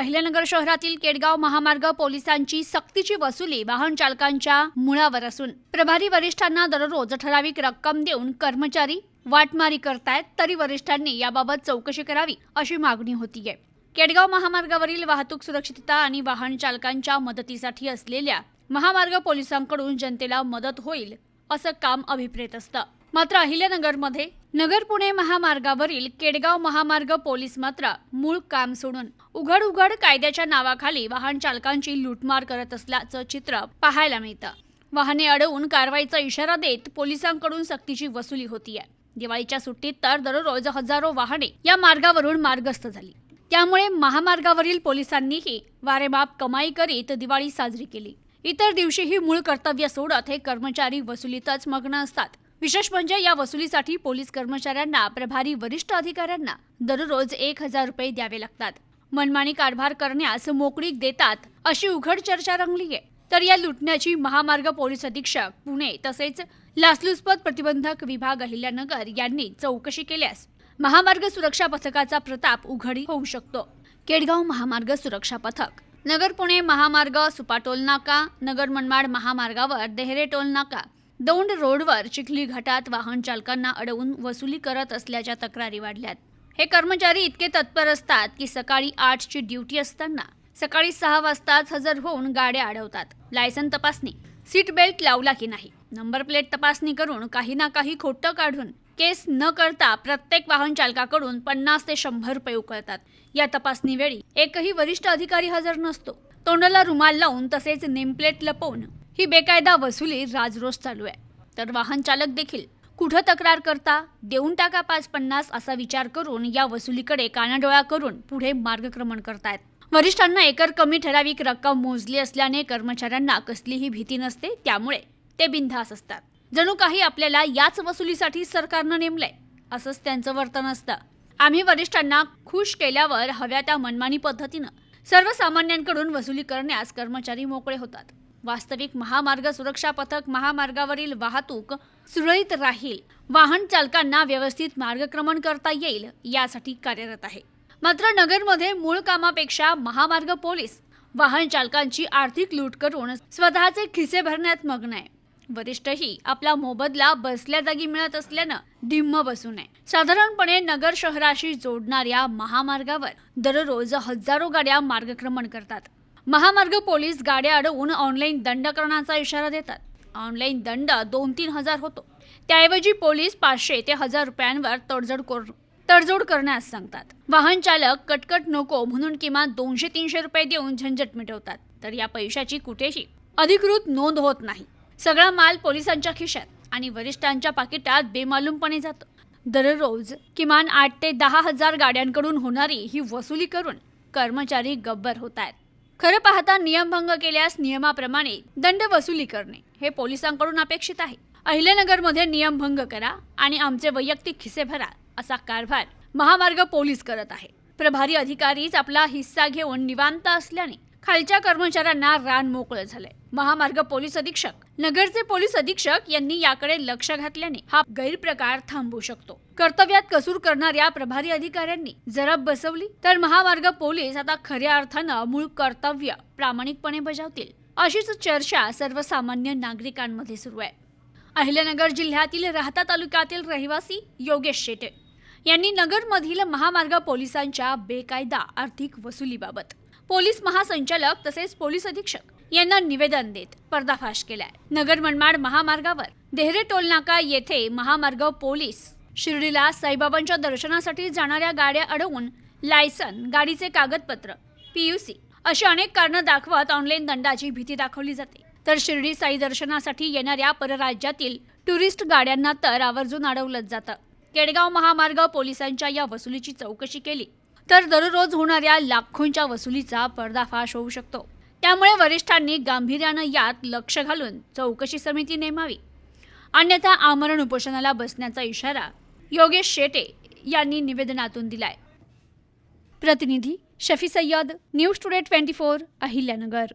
अहिल्यानगर शहरातील केडगाव महामार्ग पोलिसांची सक्तीची वसुली वाहन चालकांच्या मुळावर असून प्रभारी वरिष्ठांना दररोज ठराविक रक्कम देऊन कर्मचारी वाटमारी करतायत तरी वरिष्ठांनी याबाबत चौकशी करावी अशी मागणी होतीये. केडगाव महामार्गावरील वाहतूक सुरक्षितता आणि वाहन चालकांच्या मदतीसाठी असलेल्या महामार्ग पोलिसांकडून जनतेला मदत होईल असं काम अभिप्रेत असतं. मात्र अहिल्यानगरमध्ये नगर पुणे महामार्गावरील केडगाव महामार्ग पोलीस मात्र मूळ काम सोडून उघड उघड कायद्याच्या नावाखाली वाहन चालकांची लूटमार करत असल्याचं चित्र पाहायला मिळतं. वाहने अडवून कारवाईचा इशारा देत पोलिसांकडून सक्तीची वसुली होतीये. दिवाळीच्या सुट्टीत तर दररोज हजारो वाहने या मार्गावरून मार्गस्थ झाली. त्यामुळे महामार्गावरील पोलिसांनीही वारेमाप कमाई करीत दिवाळी साजरी केली. इतर दिवशीही मूळ कर्तव्य सोडत हे कर्मचारी वसुलीतच मग्न असतात. विशेष म्हणजे या वसुलीसाठी पोलीस कर्मचाऱ्यांना प्रभारी वरिष्ठ अधिकाऱ्यांना दररोज एक हजार रुपये द्यावे लागतात. मनमानी कारभार करण्यास मोकळीक देतात अशी उघड चर्चा रंगली आहे. तर या लुटण्याची महामार्ग पोलीस अधीक्षक पुणे तसेच लाचलुचपत प्रतिबंधक विभाग अहिल्यानगर यांनी चौकशी केल्यास महामार्ग सुरक्षा पथकाचा प्रताप उघडी होऊ शकतो. केडगाव महामार्ग सुरक्षा पथक नगर पुणे महामार्ग सुपाटोल नाका नगर मनमाड महामार्गावर देहरे टोल नाका दौंड रोडवर चिखली घाटात वाहन चालकांना अडवून वसुली करत असल्याच्या तक्रारी वाढल्यात. हे कर्मचारी इतके तत्पर असतात की सकाळी आठची ड्युटी असताना सकाळी सहा वाजताच हजर होऊन गाड्या अडवतात. लायसन तपासणी सीट बेल्ट लावला की नाही? नंबर प्लेट तपासणी करून काही ना काही खोटं काढून केस न करता प्रत्येक वाहन चालकाकडून पन्नास ते शंभर रुपये उकळतात. या तपासणीवेळी एकही वरिष्ठ अधिकारी हजर नसतो. तोंडाला रुमाल लावून तसेच नेमप्लेट लपवून ही बेकायदा वसुली राजरोस चालू आहे. तर वाहन चालक देखील. कुठं तक्रार करता? देऊन टाका पाच पन्नास असा विचार करून या वसुलीकडे कानाडोळा करून पुढे मार्गक्रमण करतायत. वरिष्ठांना एकर कमी ठराविक रक्कम मोजली असल्याने कर्मचाऱ्यांना कसलीही भीती नसते त्यामुळे ते बिनधास असतात. जणू काही आपल्याला याच वसुलीसाठी सरकारनं नेमलंय असंच त्यांचं वर्तन असतं. आम्ही वरिष्ठांना खुश केल्यावर हव्या त्या मनमानी पद्धतीनं सर्वसामान्यांकडून वसुली करण्यास कर्मचारी मोकळे होतात. वास्तविक महामार्ग सुरक्षा पथक महामार्गावरील वाहतूक सुरळीत राहील. वाहन चालकांना व्यवस्थित मार्गक्रमण करता येईल यासाठी कार्यरत आहे. मात्र नगरमध्ये मूळ कामापेक्षा महामार्ग पोलीस वाहन चालकांची आर्थिक लूट करून स्वतःचे खिसे भरण्यात मग्न आहे. वरिष्ठही आपला मोबदला बसल्या जागी मिळत असल्यानं धिम्म बसू नये. साधारणपणे नगर शहराशी जोडणाऱ्या महामार्गावर दररोज हजारो गाड्या मार्गक्रमण करतात. महामार्ग पोलीस गाड्या अडवून ऑनलाईन दंड करण्याचा इशारा देतात. ऑनलाईन दंड दोन तीन हजार होतो. त्याऐवजी पोलीस पाचशे ते हजार रुपयांवर तडजोड कर तडजोड करण्यास सांगतात. वाहन चालक कटकट नको म्हणून किमान दोनशे तीनशे रुपये देऊन झंझट मिटवतात. तर या पैशाची कुठेही अधिकृत नोंद होत नाही. सगळा माल पोलिसांच्या खिशात आणि वरिष्ठांच्या पाकिटात बेमालूमपणे जातो. दररोज किमान आठ ते दहा हजार गाड्यांकडून होणारी ही वसुली करून कर्मचारी गब्बर होत आहेत. खरं पाहता नियमभंग केल्यास नियमाप्रमाणे दंड वसुली करणे हे पोलिसांकडून अपेक्षित आहे. अहिल्यानगरमध्ये नियमभंग करा आणि आमचे वैयक्तिक खिसे भरा असा कारभार महामार्ग पोलीस करत आहे. प्रभारी अधिकारीच आपला हिस्सा घेऊन निवांत असल्याने खालच्या कर्मचाऱ्यांना रान मोकळं झालंय. महामार्ग पोलीस अधीक्षक नगरचे पोलीस अधीक्षक यांनी याकडे लक्ष घातल्याने हा गैरप्रकार थांबू शकतो. कर्तव्यात कसूर करणाऱ्या प्रभारी अधिकाऱ्यांनी जरब बसवली तर महामार्ग पोलीस आता खऱ्या अर्थानं मूळ कर्तव्य प्रामाणिकपणे बजावतील अशीच चर्चा सर्वसामान्य नागरिकांमध्ये सुरू आहे. अहिल्यानगर जिल्ह्यातील राहता तालुक्यातील रहिवासी योगेश शेटे यांनी नगरमधील महामार्ग पोलिसांच्या बेकायदा आर्थिक वसुलीबाबत पोलीस महासंचालक तसेच पोलीस अधीक्षक यांना निवेदन देत पर्दाफाश केलाय. नगर मनमाड महामार्गावर देहरे टोलनाका येथे महामार्ग पोलीस शिर्डीला साईबाबांच्या दर्शनासाठी जाणाऱ्या गाड्या अडवून लायसन गाडीचे कागदपत्र पीयूसी अशी अनेक कारणं दाखवत ऑनलाईन दंडाची भीती दाखवली जाते. तर शिर्डी साई दर्शनासाठी येणाऱ्या परराज्यातील टुरिस्ट गाड्यांना तर आवर्जून अडवलंच जातं. केडगाव महामार्ग पोलिसांच्या या वसुलीची चौकशी केली तर दररोज होणाऱ्या लाखोंच्या वसुलीचा पर्दाफाश होऊ शकतो. त्यामुळे वरिष्ठांनी गांभीर्यानं यात लक्ष घालून चौकशी समिती नेमावी. अन्यथा आमरण उपोषणाला बसण्याचा इशारा योगेश शेटे यांनी निवेदनातून दिलाय. प्रतिनिधी Shafi Sayyad news today twenty four Ahilyanagar.